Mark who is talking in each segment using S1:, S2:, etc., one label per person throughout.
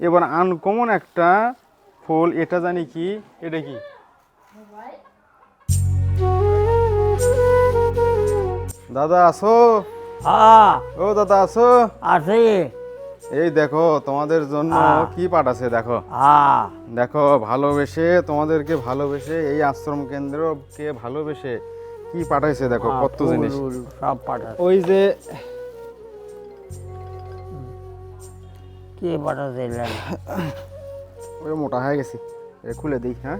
S1: এবার আনকমন একটা ফুল এটা জানি কি? এটা কি? দাদা আসো।
S2: হ্যাঁ।
S1: ও দাদা আসো।
S2: আছি
S1: এই দেখো তোমাদের জন্য
S2: আহ।
S1: কি পাঠাছে দেখো।
S2: হ্যাঁ।
S1: দেখো ভালোবেসে তোমাদেরকে ভালোবেসে এই আশ্রম কেন্দ্রকে ভালোবেসে কি পাঠাইছে দেখো
S2: হ্যাঁ,
S1: কত জিনিস।
S2: সব পাঠাচ্ছে
S1: ওই যে
S2: কি পাঠাচ্ছিলেন
S1: ওই মোটা হয়ে গেছি। এ খুলে দিই হ্যাঁ?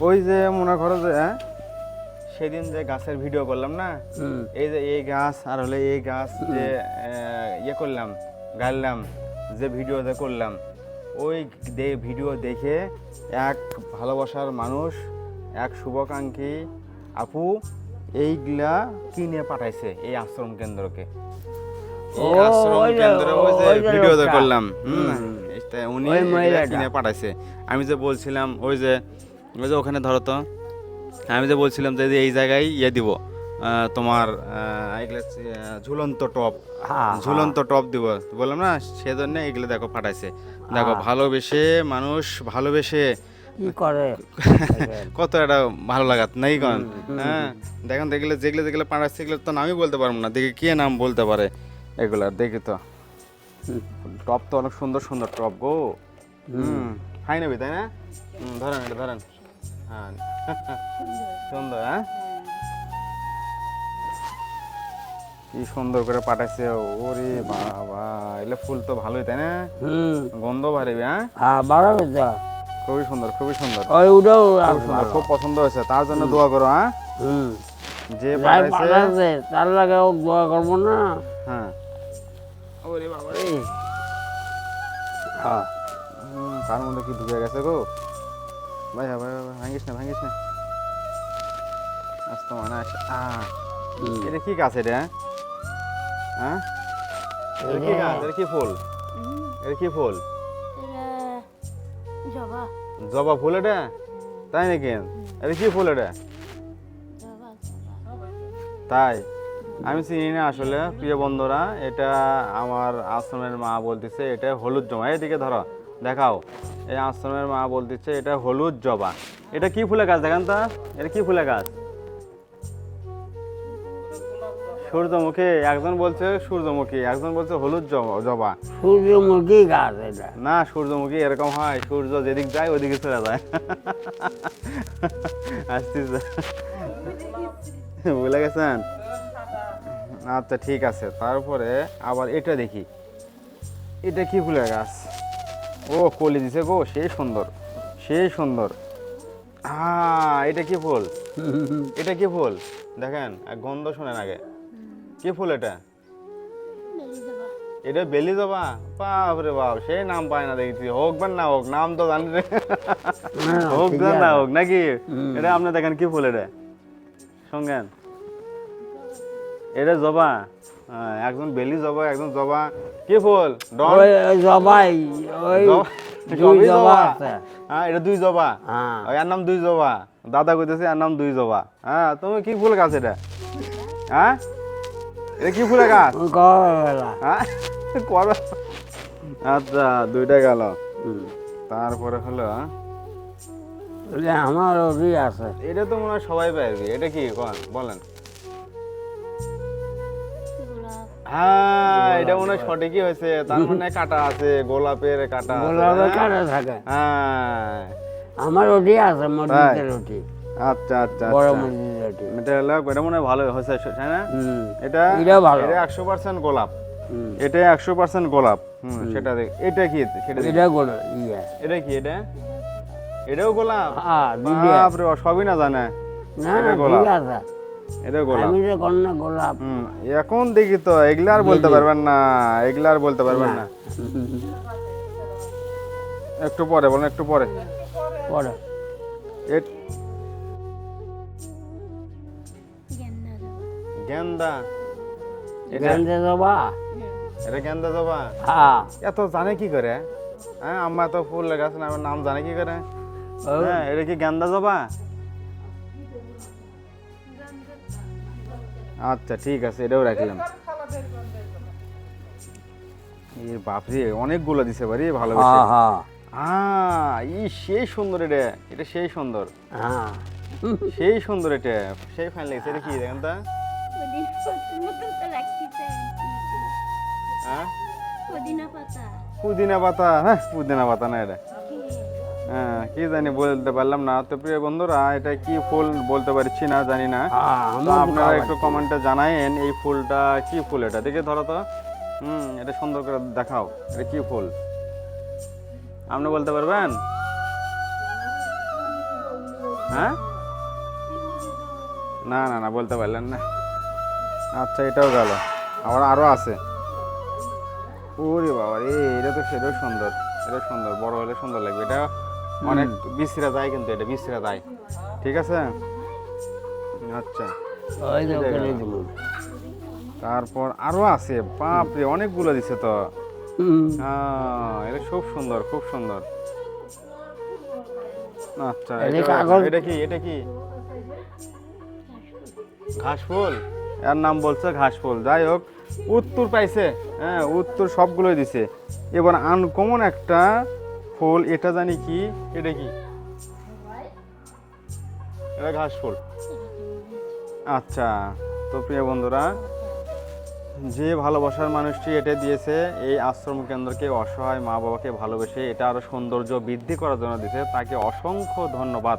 S1: ওই যে মনে করো যে হ্যাঁ, সেদিন যে গাছের ভিডিও করলাম না? এই যে এই গাছ আর হলে এই গাছ যে ইয়ে করলাম গাইলাম যে ভিডিও যে করলাম ওই দে- ভিডিও দেখে এক ভালোবাসার মানুষ এক শুভাকাঙ্ক্ষী আপু এইগুলা কিনে পাঠাইছে এই আশ্রম কেন্দ্রকে। আশ্রম কেন্দ্রে ওই যে। করলাম উনি। কিনে পাঠাইছে। আমি যে বলছিলাম ওই যে ওই যে ওখানে ধরো তো আমি যে বলছিলাম যে এই জায়গায় ইয়ে দিব তোমার এগুলা ঝুলন্ত টপ ঝুলন্ত টপ দিব। বললাম না সেজন্য এগুলো দেখো পাঠাইছে। দেখো। ভালোবেসে মানুষ ভালোবেসে
S2: করে?
S1: কত একটা ভালো লাগাত নাই কন? হ্যাঁ দেখুন দেখলে যেগুলো যেগুলো পাঠাচ্ছে এগুলো তো নামই বলতে পারব না। দেখি কে নাম বলতে পারে। এগুলার দেখি তো। টপ তো অনেক সুন্দর সুন্দর টপ গো। হুম। খাই নেবি তাই না? ধরেন এটা ধরেন। হ্যাঁ। সুন্দর হ্যাঁ? কি সুন্দর করে পাঠাইছে ওরে বাবা এলে ফুল তো ভালোই তাই না? গন্ধ বাড়বে হ্যাঁ?
S2: হ্যাঁ বাড়াবে তো
S1: খুবই সুন্দর খুবই সুন্দর।
S2: ওই
S1: খুব সুন্দর খুব পছন্দ হয়েছে তার জন্য দোয়া করো হ্যাঁ?
S2: হুম।
S1: যে পাঠাইছে
S2: তার লাগে দোয়া করব না।
S1: হ্যাঁ। ওরে বাবা। রে
S2: হ্যাঁ
S1: কার মধ্যে কি ঢুকে গেছে গো? ভাই ভাই ভাঙিস না ভাঙিস না। আসতো মানে আস এটা কি গাছ এটা হ্যাঁ? হ্যাঁ? এটা কি গাছ? এটা কি ফুল? এটা কি ফুল?
S3: জবা।
S1: জবা ফুল এটা? তাই নাকি? এটা কি ফুল এটা? তাই? আমি চিনি না আসলে প্রিয় বন্ধুরা এটা আমার আশ্রমের মা বলতেছে এটা হলুদ জবা। এদিকে ধরো দেখাও। এই আশ্রমের মা বলতেছে এটা হলুদ জবা। এটা কি ফুলের গাছ? দেখেন তো এটা কি ফুলের গাছ? সূর্যমুখী একজন বলছে সূর্যমুখী একজন বলছে হলুদ জবা জবা।
S2: সূর্যমুখী গাছ এটা।
S1: না সূর্যমুখী এরকম হয় সূর্য যেদিক যায় ওদিকে চলে যায়। আসতেছে। ভুলে গেছেন? আচ্ছা ঠিক আছে। তারপরে আবার এটা দেখি। এটা কি ফুলের গাছ? ও কলি দিছে গো সেই সুন্দর সেই সুন্দর। হ্যাঁ এটা কি ফুল? এটা কি ফুল? দেখেন গন্ধ শোনেন আগে। কি ফুল এটা? এটা বেলি জবা। বাপ রে বাপ সেই নাম পায় না দেখছি হোক বা না হোক নাম তো জানি হোক না হোক নাকি? এটা আপনি দেখেন কি ফুল এটা? সঙ্গেন এটা জবা। হ্যাঁ, একজন বেলি জবা একজন জবা। কি ফুল?
S2: জবাই ওই দুই জবা?
S1: হ্যাঁ এটা দুই জবা।
S2: হ্যাঁ।
S1: ওই এর নাম দুই জবা। দাদা কইতেছে এর নাম দুই জবা। হ্যাঁ তুমি কি ফুল গাছ এটা? হ্যাঁ? এটা কি ফুলের গাছ? হ্যাঁ? আচ্ছা দুইটা গেল। তারপরে হলো
S2: আমার ওরই আছে।
S1: এটা তো মনে হয় সবাই পারবে এটা কি? বলেন। হ্যাঁ এটা মনে হয় সঠিকই হয়েছে। তার মানে কাটা আছে গোলাপের কাটা আছে, হ্যাঁ?
S2: কাটা থাকে।
S1: হ্যাঁ।
S2: আমার ওটি আছে মসজিদের ওটি
S1: আচ্ছা আচ্ছা
S2: বড়
S1: আচ্ছা।
S2: মসজিদের ওটি
S1: এটা হলো এটা মনে হয় ভালো হয়েছে তাই না?
S2: হুম।
S1: এটা
S2: ভালো।
S1: এটা একশো পার্সেন্ট গোলাপ। এটা একশো পার্সেন্ট গোলাপ। হুম সেটা দেখ এটা কি সেটা
S2: এটা ইয়ে।
S1: কি এটা? এটাও গোলাপ?
S2: হ্যাঁ
S1: বাপরে সবই না জানে।
S2: না
S1: গোলাপ। এটা গোলাপ।
S2: আমি যে কন্যা গোলাপ
S1: এখন দেখি তো এগুলা আর বলতে পারবেন না এগুলা আর বলতে পারবেন না। একটু পরে বলেন একটু পরে।
S2: পরে।
S3: গেন্দা জবা।
S1: গেন্দা? এটা
S2: গেন্দে জবা?
S1: এটা গেন্দা জবা?
S2: হ্যাঁ।
S1: এত জানে কি করে? হ্যাঁ আম্মা তো ফুল লাগাছে না নাম জানে কি করে? হ্যাঁ এটা কি গেন্দা জবা? আচ্ছা ঠিক আছে এটাও রাখলাম। এ বাপরে অনেকগুলো দিছে বাড়ি ভালো
S2: হ্যাঁ হ্যাঁ
S1: আহ ই সেই সুন্দর এটা এটা সেই সুন্দর।
S2: হ্যাঁ
S1: সেই সুন্দর এটা সেই ফাইন লেগেছে এটা কি দেখেন তা? হ্যাঁ?
S3: পুদিনা পাতা।
S1: পুদিনা পাতা হ্যাঁ পুদিনা পাতা না এটা। হ্যাঁ কি জানি বলতে পারলাম না। তো প্রিয় বন্ধুরা এটা কি ফুল বলতে পারছি না জানি না। আপনারা একটু কমেন্টে জানায়েন এই ফুলটা কি ফুল এটা? দেখে ধরো তো। হুম এটা সুন্দর করে দেখাও এটা কি ফুল? আপনি বলতে পারবেন? হ্যাঁ? না না না বলতে পারলেন না। আচ্ছা এটাও গেল। আবার আরও আছে। ওরে বাবা রে এটা তো সেটাও সুন্দর এটা সুন্দর বড় হলে সুন্দর লাগবে। এটা অনেক বিশ্রা যায় কিন্তু এটা বিশ্রা যায়। ঠিক আছে? আচ্ছা। তারপর আরও আছে বাপরে অনেকগুলো দিছে তো। হ্যাঁ এটা খুব সুন্দর খুব সুন্দর। আচ্ছা
S2: এটা
S1: কি এটা কি? ঘাস ফুল এর নাম বলছে ঘাস ফুল যাই হোক উত্তর পাইছে। হ্যাঁ উত্তর সবগুলোই দিছে। এবার আনকমন একটা ফুল এটা জানি কি এটা কি? এটা ঘাস ফুল আচ্ছা তো প্রিয় বন্ধুরা যে ভালোবাসার মানুষটি এটা দিয়েছে এই আশ্রম কেন্দ্রকে অসহায় মা বাবাকে ভালোবেসে এটা আরও সৌন্দর্য বৃদ্ধি করার জন্য দিয়েছে তাকে অসংখ্য ধন্যবাদ।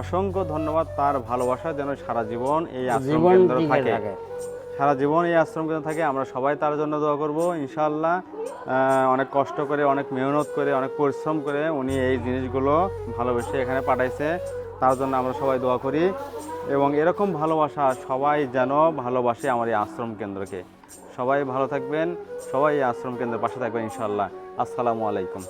S1: অসংখ্য ধন্যবাদ তার ভালোবাসা যেন সারা জীবন এই আশ্রম কেন্দ্র থাকে। সারা জীবন এই আশ্রম কেন্দ্র থাকে, আমরা সবাই তার জন্য দোয়া করব ইনশাল্লাহ অনেক কষ্ট করে, অনেক মেহনত করে, অনেক পরিশ্রম করে উনি এই জিনিসগুলো ভালোবেসে এখানে পাঠাইছে। তার জন্য আমরা সবাই দোয়া করি এবং এরকম ভালোবাসা সবাই যেন ভালোবাসে আমার এই আশ্রম কেন্দ্রকে। সবাই ভালো থাকবেন, সবাই এই আশ্রম কেন্দ্রের পাশে থাকবেন ইনশাল্লাহ আসসালামু আলাইকুম।